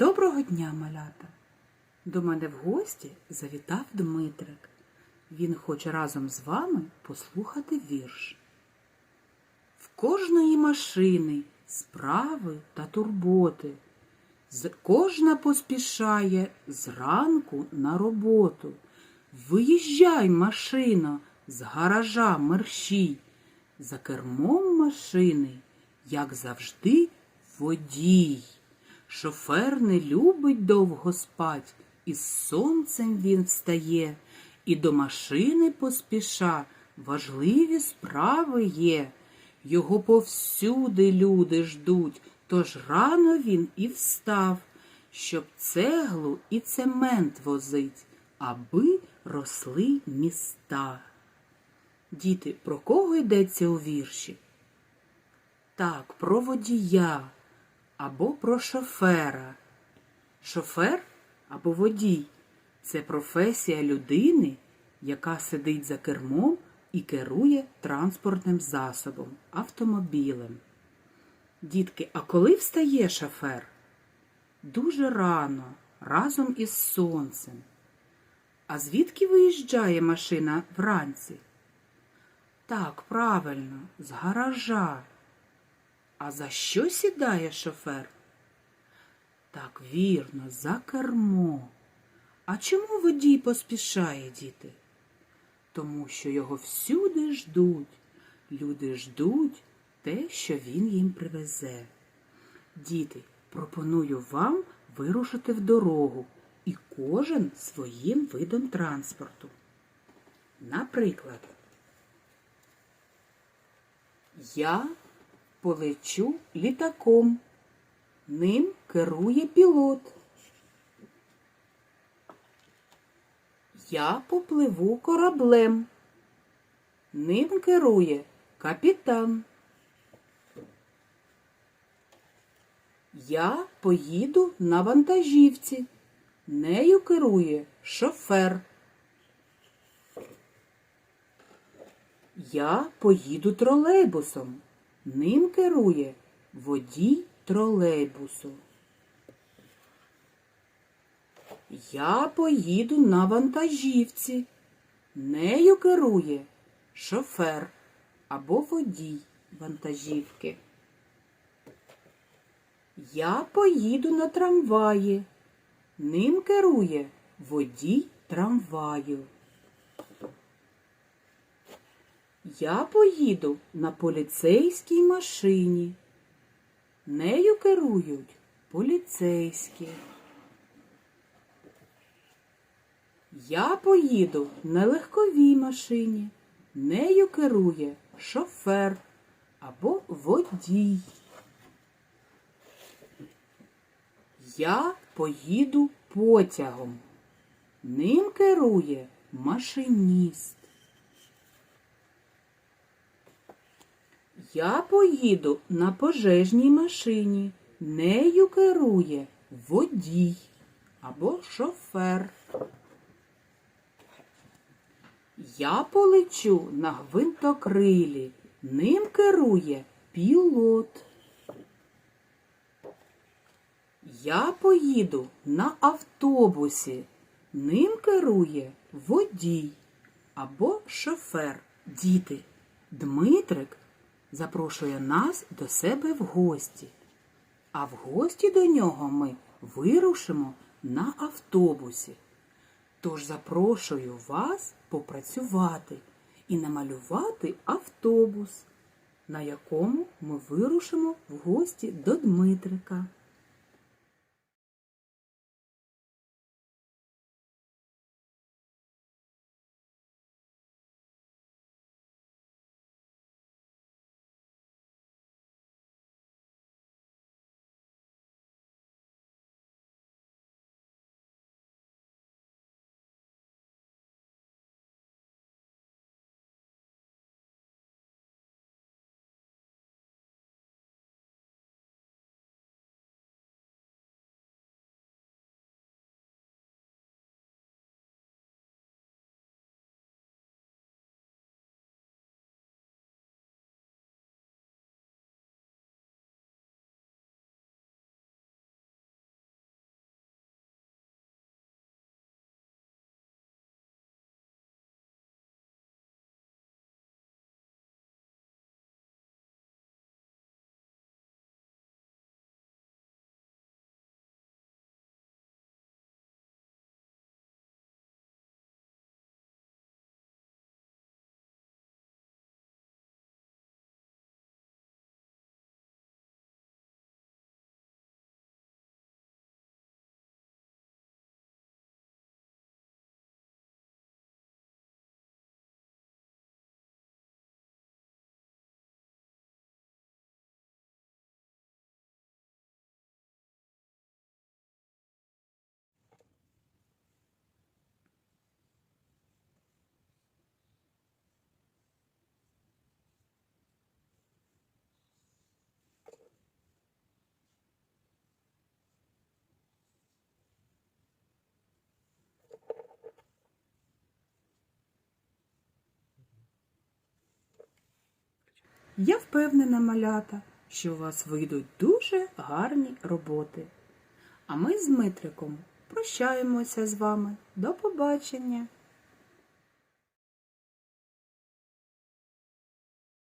Доброго дня, малята! До мене в гості завітав Дмитрик. Він хоче разом з вами послухати вірш. В кожної машини справи та турботи. Кожна поспішає зранку на роботу. Виїжджай, машина, з гаража мерщій. За кермом машини, як завжди, водій. Шофер не любить довго спать, із сонцем він встає, і до машини поспіша важливі справи є. Його повсюди люди ждуть, тож рано він і встав, щоб цеглу і цемент возить, аби росли міста. Діти, про кого йдеться у вірші? Так, про водія або про шофера. Шофер або водій це професія людини, яка сидить за кермом і керує транспортним засобом, автомобілем. Дітки, а коли встає шофер? Дуже рано, разом із сонцем. А звідки виїжджає машина вранці? Так, правильно, з гаража. А за що сідає шофер? Так, вірно, за кермо. А чому водій поспішає, діти? Тому що його всюди ждуть. Люди ждуть те, що він їм привезе. Діти, пропоную вам вирушити в дорогу і кожен своїм видом транспорту. Наприклад, я полечу літаком. Ним керує пілот. Я попливу кораблем. Ним керує капітан. Я поїду на вантажівці. Нею керує шофер. Я поїду тролейбусом. Ним керує водій тролейбусу. Я поїду на вантажівці. Нею керує шофер або водій вантажівки. Я поїду на трамваї. Ним керує водій трамваю. Я поїду на поліцейській машині. Нею керують поліцейські. Я поїду на легковій машині. Нею керує шофер або водій. Я поїду потягом. Ним керує машиніст. Я поїду на пожежній машині. Нею керує водій або шофер. Я полечу на гвинтокрилі. Ним керує пілот. Я поїду на автобусі. Ним керує водій або шофер. Діти, Дмитрик запрошує нас до себе в гості. А в гості до нього ми вирушимо на автобусі. Тож запрошую вас попрацювати і намалювати автобус, на якому ми вирушимо в гості до Дмитрика. Я впевнена, малята, що у вас вийдуть дуже гарні роботи. А ми з Дмитриком прощаємося з вами. До побачення!